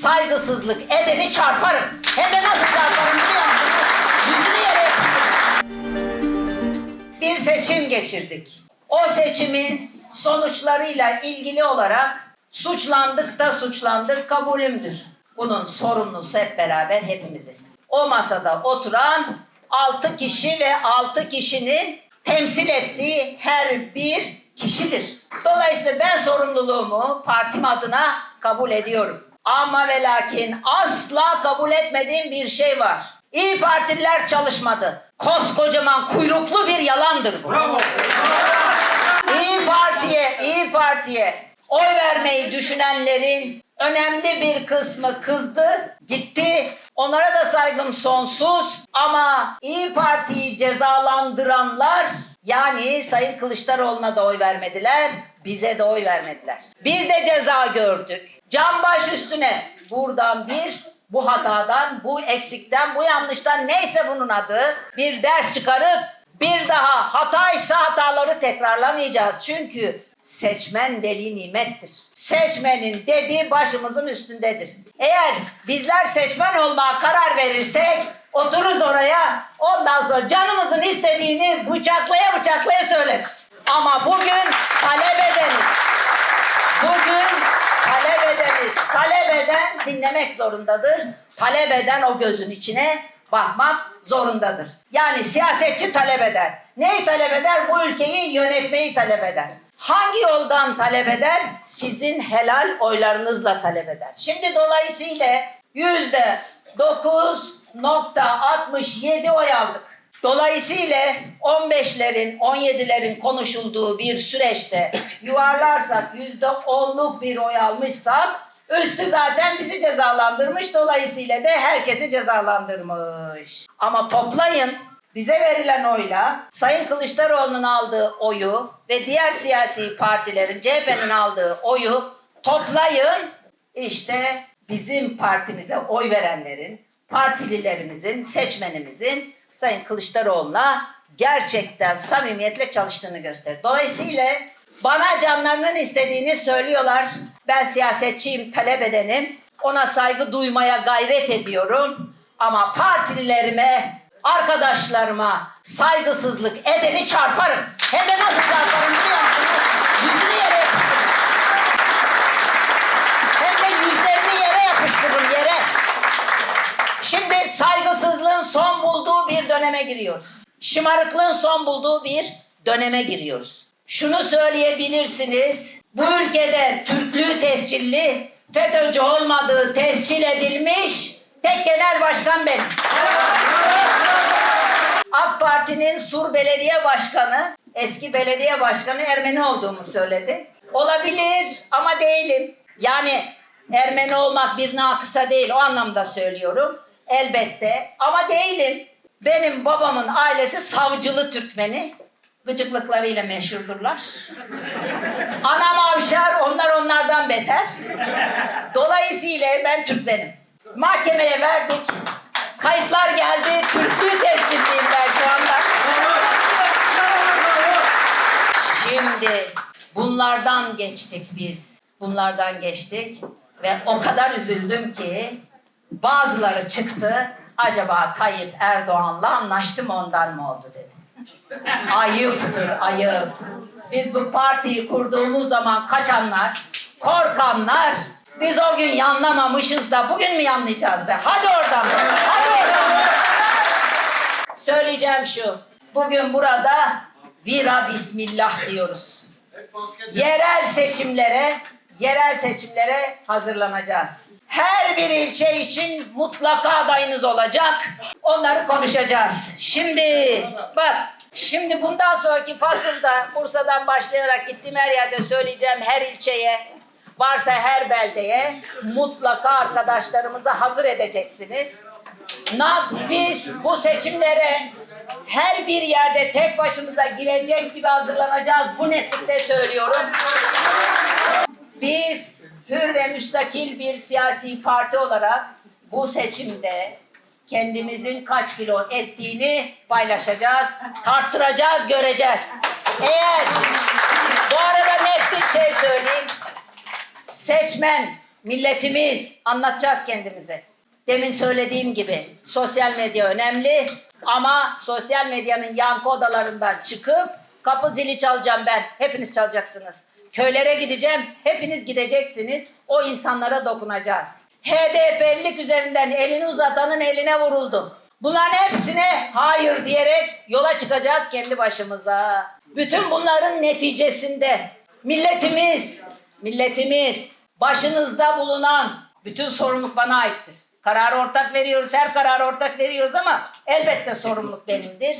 saygısızlık edeni çarparım. Hem de nasıl çarparım biliyor musunuz? Yere. Bir seçim geçirdik. O seçimin sonuçlarıyla ilgili olarak suçlandık da suçlandık kabulümdür. Bunun sorumlusu hep beraber hepimiziz. O masada oturan 6 kişi ve 6 kişinin temsil ettiği her bir kişidir. Dolayısıyla ben sorumluluğumu partim adına kabul ediyorum. Ama ve lakin asla kabul etmediğim bir şey var. İyi Partililer çalışmadı. Koskocaman kuyruklu bir yalandır bu. İyi Parti'ye, İyi Parti'ye oy vermeyi düşünenlerin önemli bir kısmı kızdı, gitti. Onlara da saygım sonsuz ama İyi Parti'yi cezalandıranlar yani Sayın Kılıçdaroğlu'na da oy vermediler, bize de oy vermediler. Biz de ceza gördük. Can baş üstüne buradan bir bu hatadan, bu eksikten, bu yanlıştan neyse bunun adı bir ders çıkarıp bir daha hataysa hataları tekrarlamayacağız. Çünkü seçmen veli nimettir. Seçmenin dediği başımızın üstündedir. Eğer bizler seçmen olmaya karar verirsek otururuz oraya ondan sonra canımızın istediğini bıçaklaya bıçaklaya söyleriz. Ama bugün talep ederiz. Bugün talep ederiz. Talep eden dinlemek zorundadır. Talep eden o gözün içine bakmak zorundadır. Yani siyasetçi talep eder. Neyi talep eder? Bu ülkeyi yönetmeyi talep eder. Hangi yoldan talep eder? Sizin helal oylarınızla talep eder. Şimdi dolayısıyla yüzde 9.67 oy aldık. Dolayısıyla 15'lerin, 17'lerin konuşulduğu bir süreçte yuvarlarsak yüzde onluk bir oy almışsak üstü zaten bizi cezalandırmış. Dolayısıyla de herkesi cezalandırmış. Ama toplayın bize verilen oyla Sayın Kılıçdaroğlu'nun aldığı oyu ve diğer siyasi partilerin CHP'nin aldığı oyu toplayın işte bizim partimize oy verenlerin, partililerimizin, seçmenimizin Sayın Kılıçdaroğlu'na gerçekten samimiyetle çalıştığını gösterir. Dolayısıyla bana canlarının istediğini söylüyorlar. Ben siyasetçiyim, talep edenim. Ona saygı duymaya gayret ediyorum. Ama partililerime, arkadaşlarıma saygısızlık edeni çarparım. Hem de nasıl çarparım biliyor musunuz? Yüzünü yere yapıştırırım. Hem de yüzlerini yere yapıştırırım. Şimdi saygısızlığın son bulduğu bir döneme giriyoruz. Şımarıklığın son bulduğu bir döneme giriyoruz. Şunu söyleyebilirsiniz. Bu ülkede Türklüğü tescilli, FETÖ'cü olmadığı tescil edilmiş tek genel başkan benim. AK Parti'nin Sur Belediye Başkanı, eski belediye başkanı Ermeni olduğumu söyledi. Olabilir ama değilim. Yani Ermeni olmak bir nakısa değil o anlamda söylüyorum. Elbette ama değilim. Benim babamın ailesi savcılı Türkmeni. Gıcıklıklarıyla meşhurdurlar. Anam avşar, onlar onlardan beter. Dolayısıyla ben Türkmenim. Mahkemeye verdik. Kayıtlar geldi. Türklüğü tescilliyim ben şu anda. Şimdi bunlardan geçtik biz. Bunlardan geçtik ve o kadar üzüldüm ki bazıları çıktı. Acaba Tayyip Erdoğan'la anlaştı mı ondan mı oldu dedi. Ayıptır ayıp. Biz bu partiyi kurduğumuz zaman kaçanlar, korkanlar biz o gün yanlamamışız da bugün mü yanlayacağız be? Hadi oradan. Hadi oradan. Söyleyeceğim şu. Bugün burada vira bismillah diyoruz. Yerel seçimlere, yerel seçimlere hazırlanacağız. Her bir ilçe için mutlaka adayınız olacak. Onları konuşacağız. Şimdi bak, şimdi bundan sonraki fasılda Bursa'dan başlayarak gittiğim her yerde söyleyeceğim her ilçeye, varsa her beldeye mutlaka arkadaşlarımızı hazır edeceksiniz. Biz bu seçimlere her bir yerde tek başımıza girecek gibi hazırlanacağız. Bu netlikte söylüyorum. Biz hür ve müstakil bir siyasi parti olarak bu seçimde kendimizin kaç kilo ettiğini paylaşacağız, tarttıracağız, göreceğiz. Eğer bu arada net bir şey söyleyeyim. Seçmen milletimiz anlatacağız kendimize. Demin söylediğim gibi sosyal medya önemli ama sosyal medyanın yankı odalarından çıkıp kapı zili çalacağım ben. Hepiniz çalacaksınız. Köylere gideceğim. Hepiniz gideceksiniz. O insanlara dokunacağız. HDP'lilik üzerinden elini uzatanın eline vuruldu. Bunların hepsine hayır diyerek yola çıkacağız kendi başımıza. Bütün bunların neticesinde milletimiz, milletimiz başınızda bulunan bütün sorumluluk bana aittir. Kararı ortak veriyoruz, her kararı ortak veriyoruz ama elbette sorumluluk benimdir.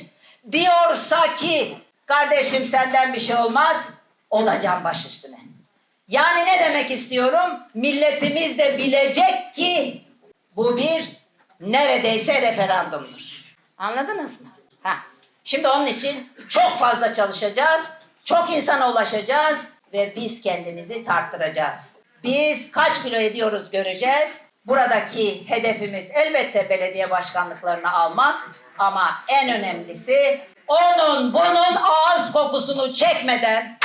Diyorsa ki kardeşim senden bir şey olmaz, olacağım baş üstüne. Yani ne demek istiyorum? Milletimiz de bilecek ki bu bir neredeyse referandumdur. Anladınız mı? Ha. Şimdi onun için çok fazla çalışacağız. Çok insana ulaşacağız ve biz kendimizi tarttıracağız. Biz kaç kilo ediyoruz göreceğiz. Buradaki hedefimiz elbette belediye başkanlıklarını almak ama en önemlisi onun bunun ağız kokusunu çekmeden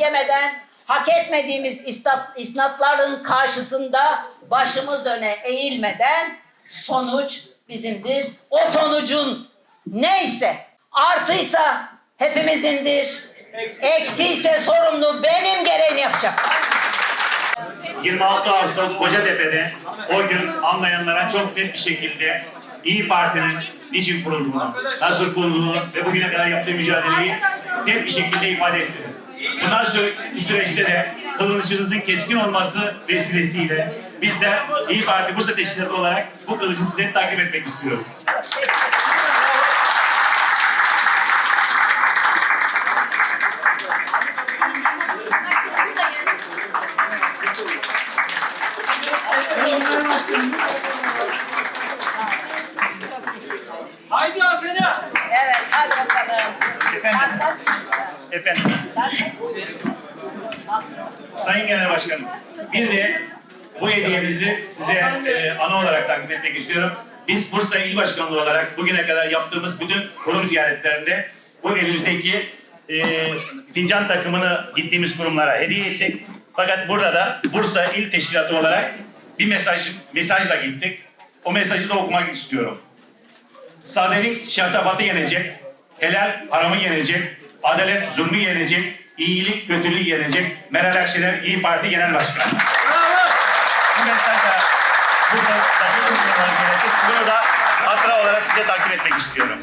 Yemeden hak etmediğimiz istat, isnatların karşısında başımız öne eğilmeden sonuç bizimdir. O sonucun neyse artıysa hepimizindir. Eksiyse sorumlu benim gereğini yapacağım. 26 Ağustos Kocatepe'de o gün anlayanlara çok net bir şekilde İyi Parti'nin niçin kurulduğunu, nasıl kurulduğunu ve bugüne kadar yaptığı mücadeleyi net bir şekilde ifade ettiniz. Bundan sonraki süreçte de kılıcınızın keskin olması vesilesiyle biz de İyi Parti Bursa Teşkilatı olarak bu kılıcı size takdim etmek istiyoruz. Efendim, efendim. Sayın Genel Başkanım, bir de bu hediyemizi size e, ana olarak takdim etmek istiyorum. Biz Bursa İl Başkanlığı olarak bugüne kadar yaptığımız bütün kurum ziyaretlerinde bu elimizdeki e, fincan takımını gittiğimiz kurumlara hediye ettik. Fakat burada da Bursa İl Teşkilatı olarak bir mesaj mesajla gittik. O mesajı da okumak istiyorum. Sadelik şatafatı yenecek, helal haramı yenecek, adalet zulmü yenecek, iyilik kötülüğü yenecek. Meral Akşener İyi Parti Genel Başkanı. Bu mesajla burada bunu da hatıra olarak size takdim etmek istiyorum.